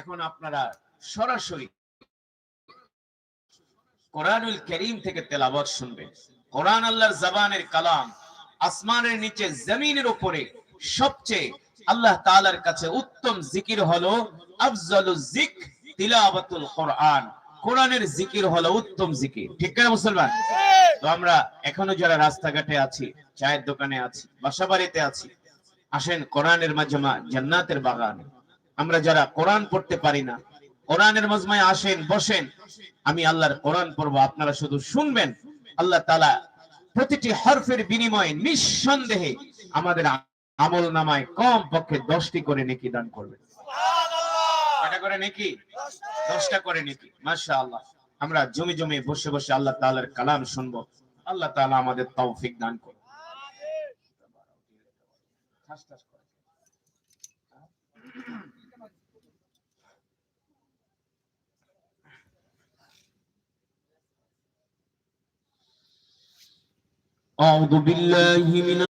এখন আপনারা সরাসরি কোরআনুল করিম থেকে তেলাওয়াত শুনবেন। কোরআন আল্লাহর জবানের কালাম আসমানের নিচে জমিনের উপরে সবচেয়ে আল্লাহ তাআলার কাছে উত্তম জিকির হলো জিক কোরআন। কোরআনের জিকির হলো উত্তম জিকির। ঠিক না মুসলমান? তো আমরা এখনও যারা রাস্তাঘাটে আছি, চায়ের দোকানে আছি, বাসা বাড়িতে আছি, আসেন কোরআনের মাঝমা জান্নাতের বাগানে। আমরা যারা কোরআন পড়তে পারি না কোরআনের মজমায় আসেন বসেন আমি আল্লাহর কোরআন পড়ব আপনারা শুধু শুনবেন। আল্লাহ তালা প্রতিটি হরফের বিনিময়ে নিঃসন্দেহে আমাদের আমল নামায় কম পক্ষে দশটি করে নেকি দান করবে কয়টা করে নেকি? দশটা করে নেকি মাশা আল্লাহ আমরা জমি জমি বসে বসে আল্লাহ তাআলার কালাম শুনব। আল্লাহ তাআলা আমাদের তৌফিক দান করুন। أعوذ بالله من